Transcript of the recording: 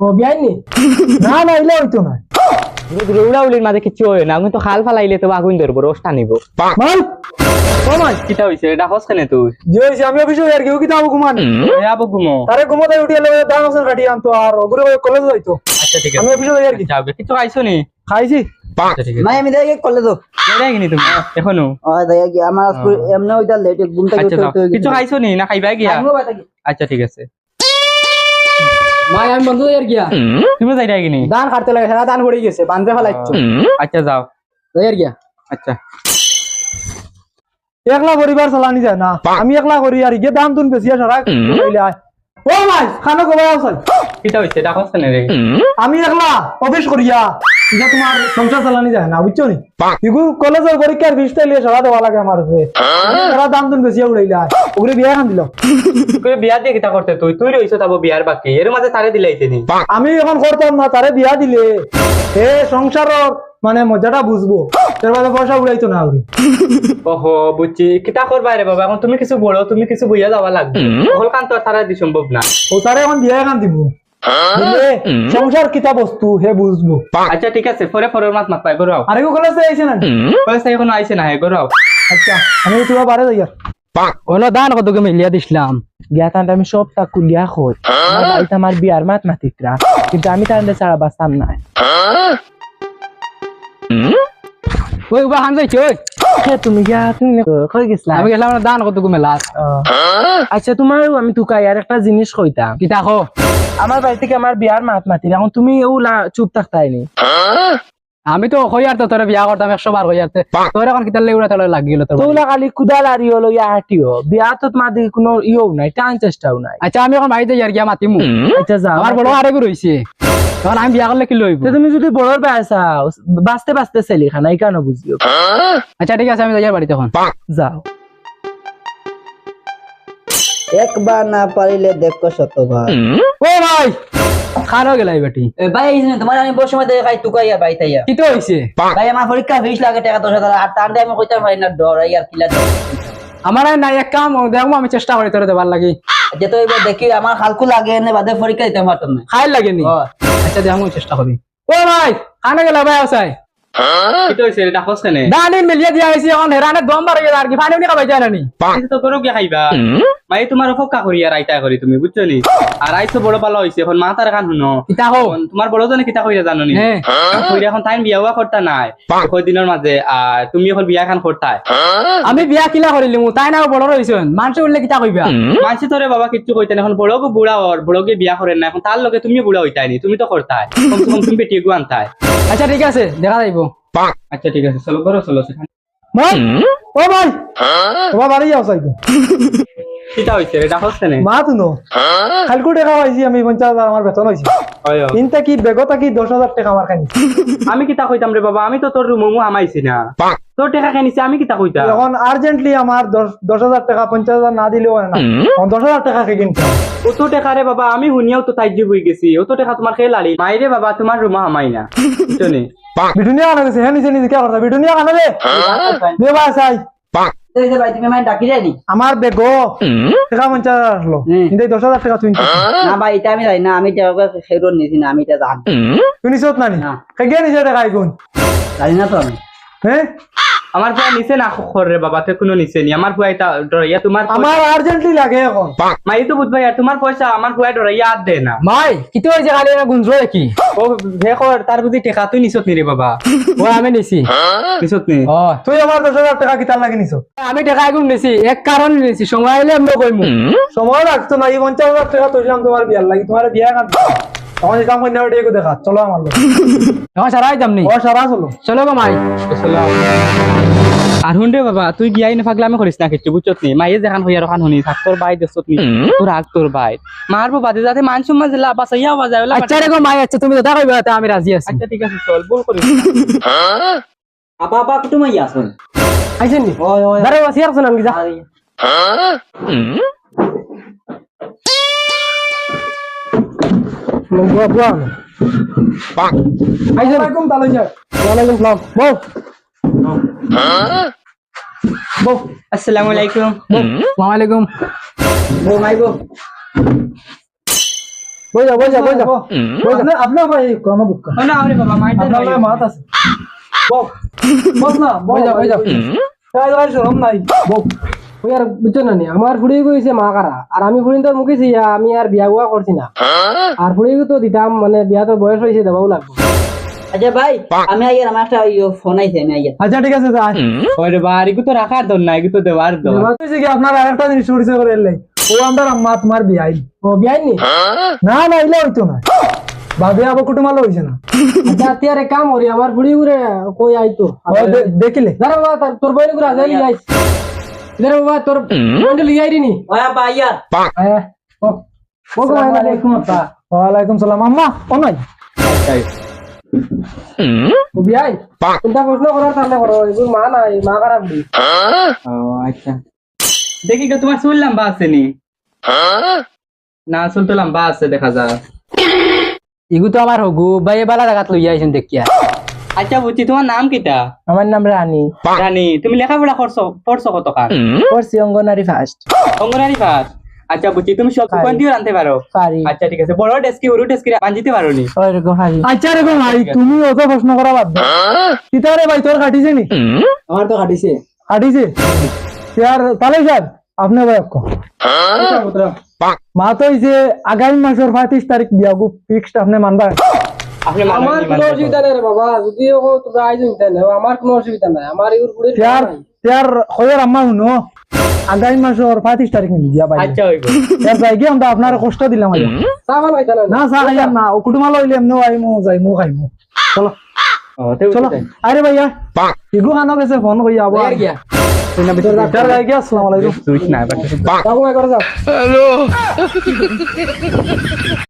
ও বিয়াই না না ইলে হইতো না। উড়া উলির মাঝে কিছু হয় না আমি তো খাল ফালাইলে তো আগুন ধরবো রোস্টা নিব মাল! ও মাই কিটা হইছে? এটা হস কেনে তুই। যে হইছে আমি অফিসে আর কেউ কি দাও ঘুমান? এ আবু ঘুমো। তারে ঘুমোতে উঠি এলে দাম আছে কাটি আনতো আর ওগুলো কলেজ যাইতো। আচ্ছা ঠিক আমি আছে অফিসে যাই আর কি। যাও কিছু খাইছো নি? খাইছি। আচ্ছা নাই আমি দেখি করলে যাই কিনি তুমি? এখনও? দেখি কি আমার ওইটা লেট কিছু খাইছো নি? না খাইবা। আচ্ছা ঠিক আছে। মাই আমি বন্ধু এর গিয়া। তুমি যাই কিনি। দান কাটতে লাগে সারা দান পড়ে গেছে বান্ধে ফেলাইছো। আচ্ছা যাও। আর গিয়া। আচ্ছা। একলা পরিবার চালানি যায় না। আমি একলা করি আর গিয়ে দাম তুন বেশি সারা কইলে আয়। ও মাই খানো কবাই আছে। কিটা হইছে ডাকছ রে আমি একলা অফিস করিয়া এটা তোমার সংসার চালানি যায় না বুঝছ নি? ইগু কলেজের পরীক্ষার সারা দেওয়া লাগে আমার উপরে সারা দাম তুন বেশি উড়াইলে ওগুলো বিয়া খান দিল। তুই বিয়া দিয়ে কিটা করতে তুই? তুই রইছো তাবো বিয়ার বাকি। এর মাঝে তারে দিলাইছে নি? আমি এখন করতাম না তারে বিয়া দিলে। এ সংসারের মানে মজাটা বুঝব তার বাদে পয়সা উড়াইতো না আউরি ওহো বুঝছি কিটা করবা রে বাবা? এখন তুমি কিছু বড় তুমি কিছু বইয়া যাওয়া লাগবে। কান তো তারা দি সম্ভব না ও তারে এখন বিয়া খান দিব। সংসার কিতা বস্তু হে বুঝব আচ্ছা ঠিক আছে পরে পরের মাত মাত পাই গরাও আর কলেজে আইছে না? পয়সা এখনও আইছে না হে গরাও আচ্ছা আমি তোমার বারে যাই ওনো দান কত মিলিয়া দিছিলাম? গিয়া তান্তে আমি সব তা কুলিয়া খোঁজ আমার বাড়িতে আমার বিয়ার মাত মাতিকরা কিন্তু আমি তান্তে ছাড়া বাঁচতাম না ওই যাইছি ওই। তুমি গিয়া তুমি কই গেছলা? আমি গেলাম না দান কত মেলা আচ্ছা তোমার আমি তুকাই আর একটা জিনিস কইতাম। কি দেখো আমার বাড়ি থেকে আমার বিয়ার মাত মাতি এখন তুমি ওলা চুপ থাকতাইনি আমি তো হই আর তো তোর বিয়া করতাম একশো বার হই আর তোর এখন কিতার লেগুড়া তোর লাগি গেল তোর তোলা খালি কুদাল আর ইয়ে হলো ইয়া হাটিও। বিয়া তো তোমার দিকে কোনো ইয়েও নাই টান চেষ্টাও নাই। আচ্ছা আমি এখন বাড়িতে ইয়ার গিয়া মাতিমু। আচ্ছা যা আমার বড় রইছে। তখন আমি বিয়া করলে কি লইব? তুমি যদি বড়র বিয়া চাও বাঁচতে বাঁচতে ছেলে খানা এই কেন বুঝিও। আচ্ছা ঠিক আছে আমি যাই বাড়িতে এখন। যাও। একবার না পারিলে দেখো শতবার ও ভাই! খানো গেলাই বেটি। এ, ভাই এই যে তোমার আমি বসে মধ্যে খাই তুকাইয়া ভাই তাইয়া কি তো হইছে? ভাই আমার পরীক্ষা ফিস লাগে টাকা দশ হাজার। আর তার আমি কইতে পারি না ডর আর কিলা ডর। আমার আর নাই এক কাম দেখব আমি চেষ্টা করি তোর দেবার লাগি। যে তো এবার দেখি আমার হালকু লাগে এনে বাদে পরীক্ষা দিতে পারতাম না। খাই লাগেনি। আচ্ছা দেখব চেষ্টা করি। ও ভাই কানে গেলা ভাই আসাই কিছু তোমার করি তুমি বুঝছ নি আর আইছো বড় ভালো হইছে এখন মা তার কান শুনো কিতা হো এখন তোমার বড় জনে কিতা কইরা জানো নি এখন টাইম বিয়া করতা নাই দিনের মাঝে আর তুমি এখন বিয়া খান করতাই আমি বিয়া কিলা করিলি তাই না বড় রইছন মানুষ উঠলে কিতা কইবা মানছি তোরে বাবা কিচ্ছু কইতেন এখন বড়কে বুড়া হর বড়কে বিয়া করেন না এখন তার লগে তুমি বুড়া হইতাই নি তুমি তো করতাই তুমি বেটি গু আনতাই আচ্ছা ঠিক আছে দেখা যাইব আচ্ছা ঠিক আছে চলো করো চলো সেখানে। মাই ও ভাই। তোমার বাড়ি যাও সাইকো কিটা হইছে এটা হচ্ছে না? মা তুনো খালকু টাকা পাইছি আমি পঞ্চাশ হাজার আমার বেতন হয়েছে হয় হয়। কি বেগতা কি দশ হাজার টাকা আমার খাইনি। আমি কিতা কইতাম রে বাবা আমি তো তোর মোমো আমাইছি না। তোর টাকা খাইনিছি আমি কিতা কইতাম এখন আর্জেন্টলি আমার দশ দশ হাজার টাকা পঞ্চাশ হাজার না দিলেও হয় না। এখন দশ হাজার টাকা খেয়ে কিনতে। অত টাকা রে বাবা আমি শুনিয়াও তো তাইজি হয়ে গেছি। অত টাকা তোমার খেয়ে লালি মাইরে বাবা তোমার রুমা আমাই না। বুঝছ নি? বিটুনিয়া কানা গেছে হ্যাঁ নিচে নিচে কে করতা বিটুনিয়া কানা দে। দে ভাই চাই। এই যে ভাই মানে যায়নি আমার বেগ। টাকা পঞ্চাশ আসলো। কিন্তু দশ হাজার টাকা তুই না ভাই এটা আমি জানি না আমি টাকা সেরো নিছি না আমি এটা জানি। নানি না। খেয়ে নিচে টাকা আইগুন? জানি না তো আমি। হ্যাঁ আমার ভুয়া নিচে না খর রে বাবা তে কোনো নিচে নি? আমার ভুয়া এটা ডরাইয়া তোমার আমার আর্জেন্টলি লাগে এখন। মাই তো বুঝবাই আর তোমার পয়সা আমার ভুয়া ডরাইয়া আর দে না। মাই কিতো হয়েছে খালি আমি গুঞ্জো দেখি ও হে কর তার বুঝি টাকা তুই নিছত নি রে বাবা। ও আমি নিছি। নিছত নি? ও তুই আমার দশ হাজার টাকা কিতার লাগে নিছ? আমি টাকা এগুন নিছি এক কারণ নিছি সময় আইলে আমি কইমু সময় রাখতো না এই পঞ্চাশ হাজার টাকা তুললাম তোমার বিয়ার লাগি তোমার বিয়া কান তখন এটা কন্যা টেকে দেখা চলো আমার এখন সারাই যামনি ও সারা চলো। চলো গো মাই। আর হুন রে বাবা তুই বিয়াই না ফাগলে আমি করিস না কিছু বুঝছত নি? মাইয়ে যেখান হইয়ার ওখান শুনি থাক তোর বাই দেছত নি তোর আগ তোর বাই। মারবো বাদে যাতে মান সম্মান জিলা বাসাইয়া বাজায় ওলা আচ্ছা রে গো মাই আচ্ছা তুমি দাদা কইবা তা আমি রাজি আছি। আচ্ছা ঠিক আছে চল বল করিস আপা আপা কুটুম আইয়া আসুন। আইছেন নি? ওই ওই। বসি আর শোনাম কি যা। তালই যা ওয়ালাইকুম সালাম বউ বউ আসসালামু আলাইকুম। আসসালামু আলাইকুম বউ মাইবো বই যা বই যা বই যা আপনার ভাই কোন বুকা না আরে বাবা মাইটা আপনার মাত আছে। বউ বস না বই যা তাই যাই শরম নাই। বউ ওই আর বুঝছ না আমার ফুড়ি কইছে মা কারা আর আমি ফুড়ি তোর মুখে ছিয়া আমি আর বিয়া বুয়া করছি না। আর ফুড়ি তো দিতাম মানে বিয়া তো বয়স হয়েছে দেবাও লাগবে। আচ্ছা ভাই আমি আইয়ার আমার একটা ফোন আইছে আমি আইয়ার আচ্ছা ঠিক আছে যাই ওরে বা তো রাখার দর না তো দেওয়ার দর বলতেছি কি আপনার আরেকটা জিনিস পরিচয় করে এলাই ও আমার আম্মা তোমার বিয়াই। ও বিয়াই নি? না না ইলে হইতো না ভাবে আবার কুটুমালো হইছে না। আচ্ছা কাম আমার কই আইতো। দেখিলে। দাঁড়া তোর- বইন আইস বাবা তোর বইনটা লিয়ে আইরি নি ওই আপা আইয়ার আয়া ও ও গো আইনা দেখুন তা ওয়ালাইকুম সালাম। আম্মা ও নাই ও বিয়াই চিন্তা প্রশ্ন করার তাহলে করো। এগুলো মা নাই মা কারা বুড়ি ও আচ্ছা। দেখি তো তোমার চুল লম্বা আছে নি? না চুল তো লম্বা আছে দেখা যায় এগু তো আমার হগু ভাই বালা জায়গাত লইয়া আইছেন দেখিয়া। আচ্ছা বুঝছি। তোমার নাম কিটা আমার নাম রানী রানী তুমি লেখাপড়া করছ পড়ছো কত কার করছি অঙ্গনারী ফার্স্ট অঙ্গনারী পাস আচ্ছা বুঝছি। তুমি সব দোকান দিয়ে আনতে পারো পারি আচ্ছা ঠিক আছে। বড় ডেস্কি সরু ডেস্কি বাঁধিতে পারো নি আচ্ছা রে ভাই তুমি অত প্রশ্ন করা বাদ দাও কিতারে ভাই তোর কাটিছে নি? আমার তো কাটিছে। কাটিছে? ইয়ার তাহলে স্যার আপনি ভাই মা তো হইছে আগামী মাসের পঁয়ত্রিশ তারিখ বিয়াগু ফিক্সড আপনি মানবা। আমার কোনো অসুবিধা নেই রে বাবা যদি তোমরা আইছো চিন্তা নেই আমার কোনো অসুবিধা নাই। আমার এগুলো পুরো ইয়ার ইয়ার হয়ের আম্মা শুনো আগামী মাসের পঁয়ত্রিশ তারিখ নিবি দিয়া ভাই আচ্ছা হইব। ইয়ার যাই গিয়ে আমরা আপনার কষ্ট দিলাম আজ লাইতা না না চা খাইয়ার না ও কুটুমালো হইলে এমনিও আইমু যাইমু খাইমু। চলো। ও চলো। আরে ভাইয়া ইগু খানো গেছে ফোন